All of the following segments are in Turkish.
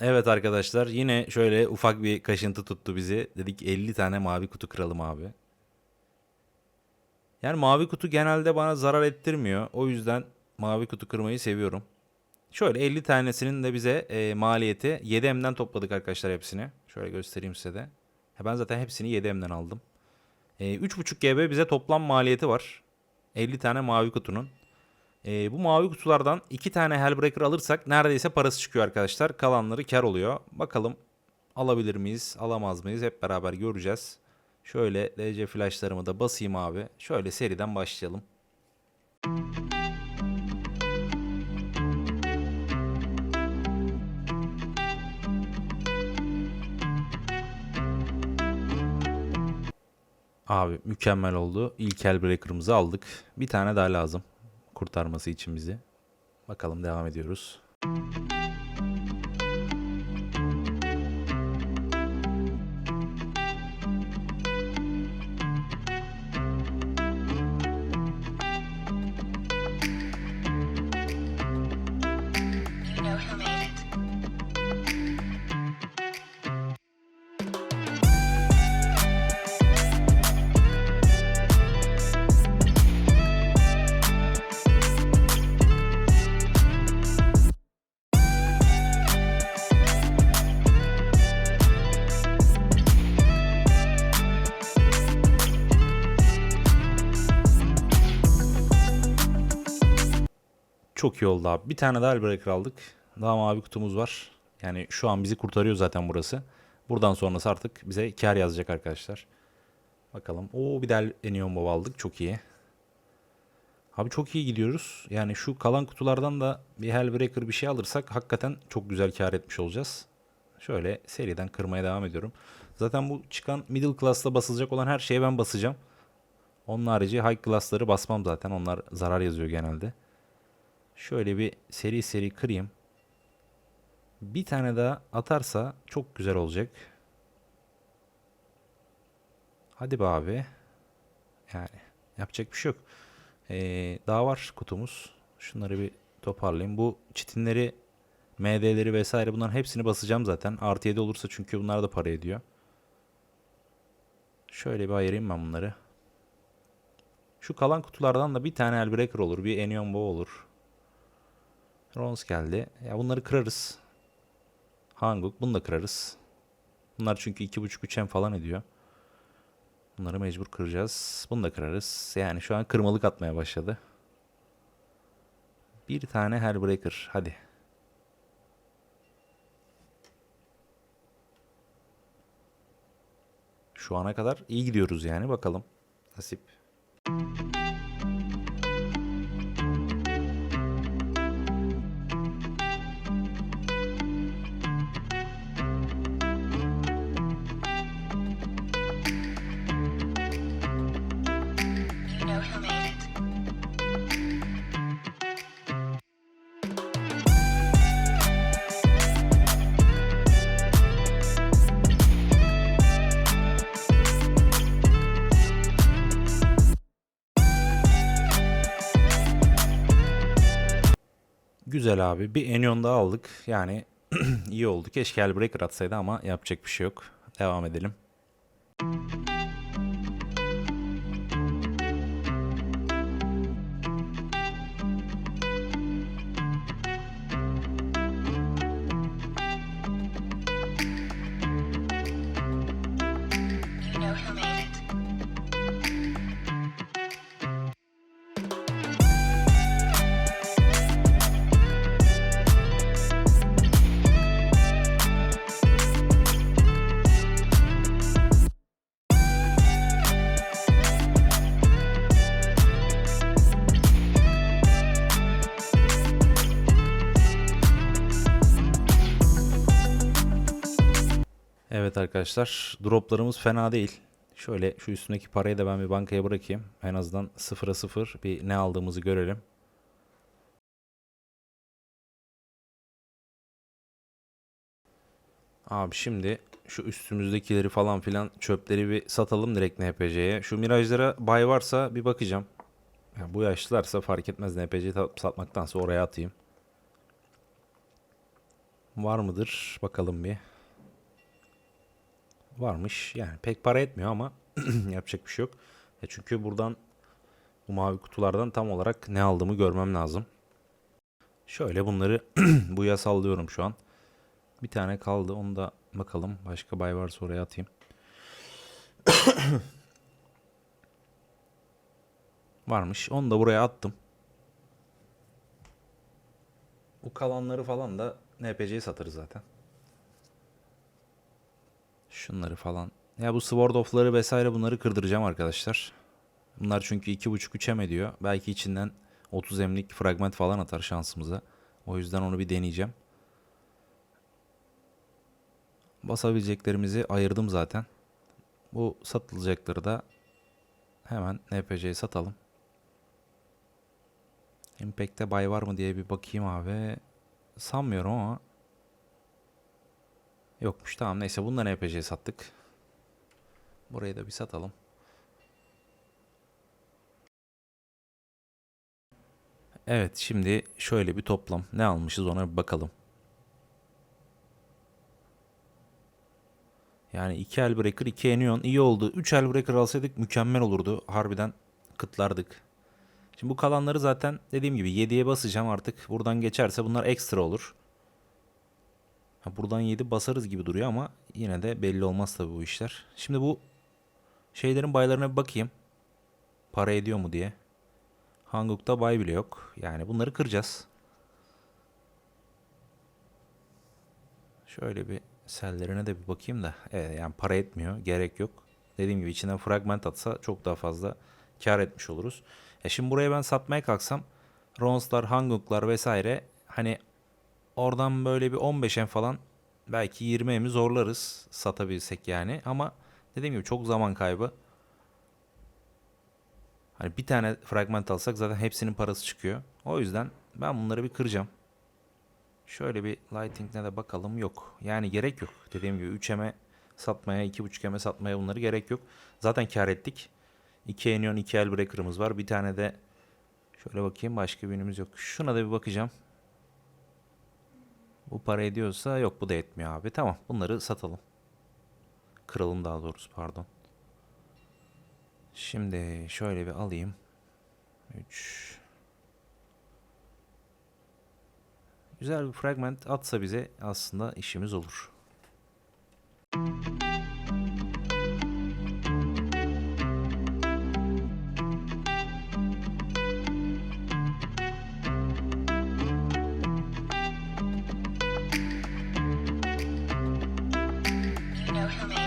Evet arkadaşlar yine şöyle ufak bir kaşıntı tuttu bizi. Dedik 50 tane mavi kutu kıralım abi. Yani mavi kutu genelde bana zarar ettirmiyor. O yüzden mavi kutu kırmayı seviyorum. Şöyle 50 tanesinin de bize e, maliyeti 7M'den topladık arkadaşlar hepsini. Şöyle göstereyim size de. Ben zaten hepsini 7M'den aldım. E, 3.5 GB bize toplam maliyeti var. 50 tane mavi kutunun. E, bu mavi kutulardan 2 tane Hellbreaker alırsak neredeyse parası çıkıyor arkadaşlar. Kalanları kar oluyor. Bakalım alabilir miyiz, alamaz mıyız hep beraber göreceğiz. Şöyle DC flashlarımı da basayım abi. Şöyle seriden başlayalım. Abi mükemmel oldu. İlk Hellbreaker'ımızı aldık. Bir tane daha lazım kurtarması için bizi. Bakalım devam ediyoruz. You Çok iyi oldu abi. Bir tane daha Hellbreaker aldık. Daha mavi kutumuz var. Yani şu an bizi kurtarıyor zaten burası. Buradan sonrası artık bize kar yazacak arkadaşlar. Bakalım. Oo bir daha Enion Bow aldık. Çok iyi. Abi çok iyi gidiyoruz. Yani şu kalan kutulardan da bir Hellbreaker bir şey alırsak hakikaten çok güzel kar etmiş olacağız. Şöyle seriden kırmaya devam ediyorum. Zaten bu çıkan middle class'ta basılacak olan her şeye ben basacağım. Onun harici high class'ları basmam zaten. Onlar zarar yazıyor genelde. Şöyle bir seri seri kırayım. Bir tane daha atarsa çok güzel olacak. Hadi be abi. Yani yapacak bir şey yok. Ee, daha var kutumuz. Şunları bir toparlayayım. Bu çitinleri, MD'leri vesaire bunların hepsini basacağım zaten. Artı 7 olursa çünkü bunlar da para ediyor. Şöyle bir ayırayım ben bunları. Şu kalan kutulardan da bir tane Hellbreaker olur. Bir Enion Bow olur. Rons geldi. Ya bunları kırarız. Hanguk bunu da kırarız. Bunlar çünkü 2.5-3 M falan ediyor. Bunları mecbur kıracağız. Bunu da kırarız. Yani şu an kırmalık atmaya başladı. Bir tane Hellbreaker. Hadi. Şu ana kadar iyi gidiyoruz yani. Bakalım. Nasip. You Güzel abi. Bir Enion daha aldık. Yani iyi oldu. Keşke Hellbreaker atsaydı ama yapacak bir şey yok. Devam edelim. Arkadaşlar. Droplarımız fena değil. Şöyle şu üstündeki parayı da ben bir bankaya bırakayım. En azından sıfıra sıfır bir ne aldığımızı görelim. Abi şimdi şu üstümüzdekileri falan filan çöpleri bir satalım direkt NPC'ye. Şu mirajlara bay varsa bir bakacağım. Ya bu yaşlılarsa fark etmez NPC ta- satmaktansa oraya atayım. Var mıdır? Bakalım bir. Varmış. Yani pek para etmiyor ama yapacak bir şey yok. E çünkü buradan bu mavi kutulardan tam olarak ne aldığımı görmem lazım. Şöyle bunları buya sallıyorum şu an. Bir tane kaldı. Onu da bakalım. Başka bay varsa oraya atayım. Varmış. Onu da buraya attım. Bu kalanları falan da NPC'ye satarız zaten. Şunları falan. Ya bu Sword of'ları vesaire bunları kırdıracağım arkadaşlar. Bunlar çünkü 2.5-3 em ediyor. Belki içinden 30 emlik fragment falan atar şansımıza. O yüzden onu bir deneyeceğim. Basabileceklerimizi ayırdım zaten. Bu satılacakları da hemen NPC'ye satalım. Impact'te bay var mı diye bir bakayım abi. Sanmıyorum ama. Yokmuş tamam neyse bunları NPC'ye sattık. Burayı da bir satalım. Evet şimdi şöyle bir toplam. Ne almışız ona bir bakalım. Yani 2 Hellbreaker 2 Enion iyi oldu. 3 Hellbreaker alsaydık mükemmel olurdu. Harbiden kıtlardık. Şimdi bu kalanları zaten dediğim gibi 7'ye basacağım artık. Buradan geçerse bunlar ekstra olur. Buradan 7 basarız gibi duruyor ama yine de belli olmaz tabii bu işler. Şimdi bu şeylerin baylarına bir bakayım. Para ediyor mu diye. Hanguk'ta bay bile yok. Yani bunları kıracağız. Şöyle bir sellerine de bir bakayım da. Evet yani para etmiyor. Gerek yok. Dediğim gibi içinden fragment atsa çok daha fazla kar etmiş oluruz. E şimdi buraya ben satmaya kalksam Ronslar, Hanguk'lar vesaire hani oradan böyle bir 15 en falan belki 20 emi zorlarız satabilsek yani. Ama dediğim gibi çok zaman kaybı. Hani bir tane fragment alsak zaten hepsinin parası çıkıyor. O yüzden ben bunları bir kıracağım. Şöyle bir lighting'ine de bakalım. Yok. Yani gerek yok. Dediğim gibi 3 eme satmaya, 2.5 eme satmaya bunları gerek yok. Zaten kar ettik. 2 Enion, 2 Hellbreaker'ımız var. Bir tane de şöyle bakayım başka bir ürünümüz yok. Şuna da bir bakacağım. Bu para ediyorsa yok bu da etmiyor abi. Tamam bunları satalım. Kıralım daha doğrusu pardon. Şimdi şöyle bir alayım. 3 Güzel bir fragment atsa bize aslında işimiz olur. You Coming.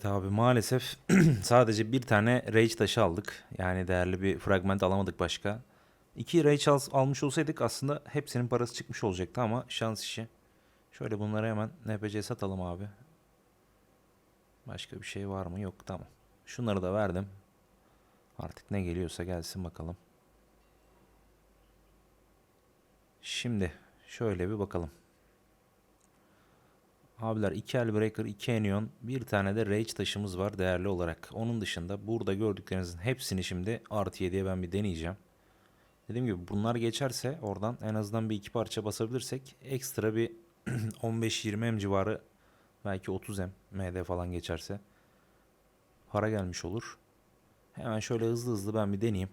Evet abi maalesef sadece bir tane rage taşı aldık. Yani değerli bir fragment alamadık başka. İki rage al- almış olsaydık aslında hepsinin parası çıkmış olacaktı ama şans işi. Şöyle bunları hemen NPC'ye satalım abi. Başka bir şey var mı? Yok tamam. Şunları da verdim. Artık ne geliyorsa gelsin bakalım. Şimdi şöyle bir bakalım. Abiler 2 Hellbreaker, 2 Enion, bir tane de Rage taşımız var değerli olarak. Onun dışında burada gördüklerinizin hepsini şimdi artı 7'ye ben bir deneyeceğim. Dediğim gibi bunlar geçerse oradan en azından bir iki parça basabilirsek ekstra bir 15-20 M civarı belki 30 M MD falan geçerse para gelmiş olur. Hemen şöyle hızlı hızlı ben bir deneyeyim.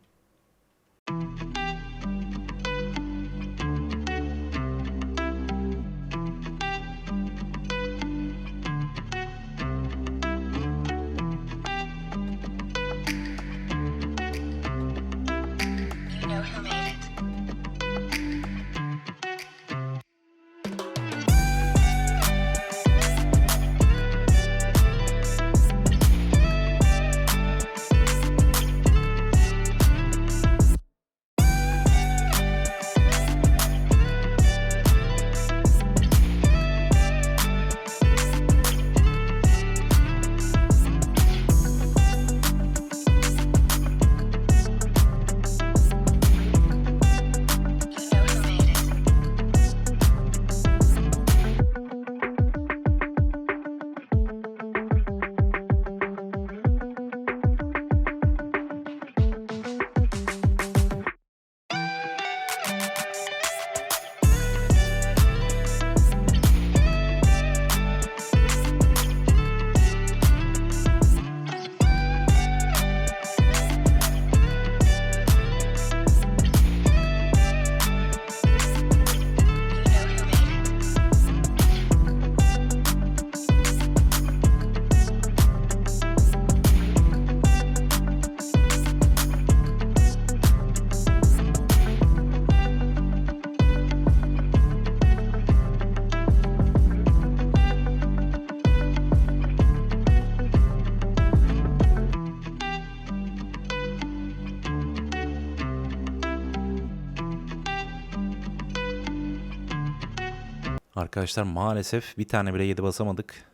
Arkadaşlar maalesef bir tane bile 7 basamadık.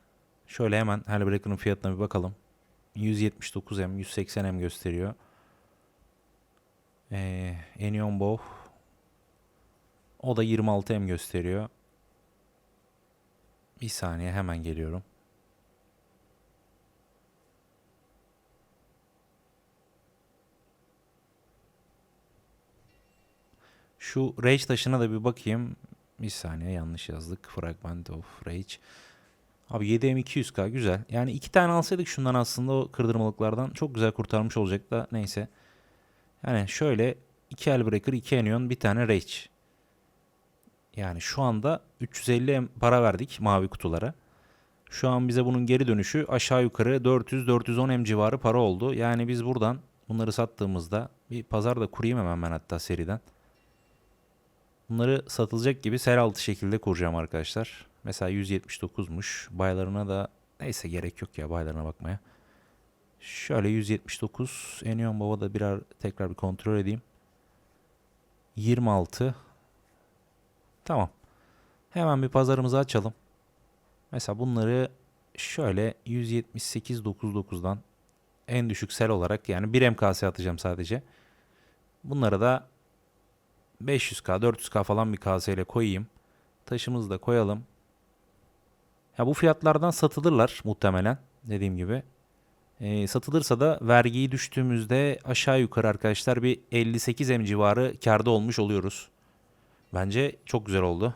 Şöyle hemen Hellbreaker'ın fiyatına bir bakalım. 179M, 180M gösteriyor. Ee, Enion Bow. O da 26M gösteriyor. Bir saniye hemen geliyorum. Şu Rage taşına da bir bakayım. Bir saniye yanlış yazdık. Fragment of Rage. Abi 7M200K güzel. Yani iki tane alsaydık şundan aslında o kırdırmalıklardan çok güzel kurtarmış olacak da neyse. Yani şöyle 2 Hellbreaker, 2 Enion, bir tane Rage. Yani şu anda 350 M para verdik mavi kutulara. Şu an bize bunun geri dönüşü aşağı yukarı 400-410 M civarı para oldu. Yani biz buradan bunları sattığımızda bir pazar da kurayım hemen ben hatta seriden. Bunları satılacak gibi sel altı şekilde kuracağım arkadaşlar. Mesela 179'muş. Baylarına da neyse gerek yok ya baylarına bakmaya. Şöyle 179. Enion Baba da birer tekrar bir kontrol edeyim. 26. Tamam. Hemen bir pazarımızı açalım. Mesela bunları şöyle 178.99'dan en düşük sel olarak yani 1 MKS atacağım sadece. Bunlara da 500k 400k falan bir KS ile koyayım. Taşımızı da koyalım. Ya bu fiyatlardan satılırlar muhtemelen dediğim gibi. Ee, satılırsa da vergiyi düştüğümüzde aşağı yukarı arkadaşlar bir 58 M civarı karda olmuş oluyoruz. Bence çok güzel oldu.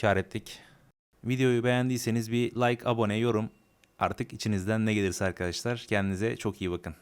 Kar ettik. Videoyu beğendiyseniz bir like, abone, yorum. Artık içinizden ne gelirse arkadaşlar. Kendinize çok iyi bakın.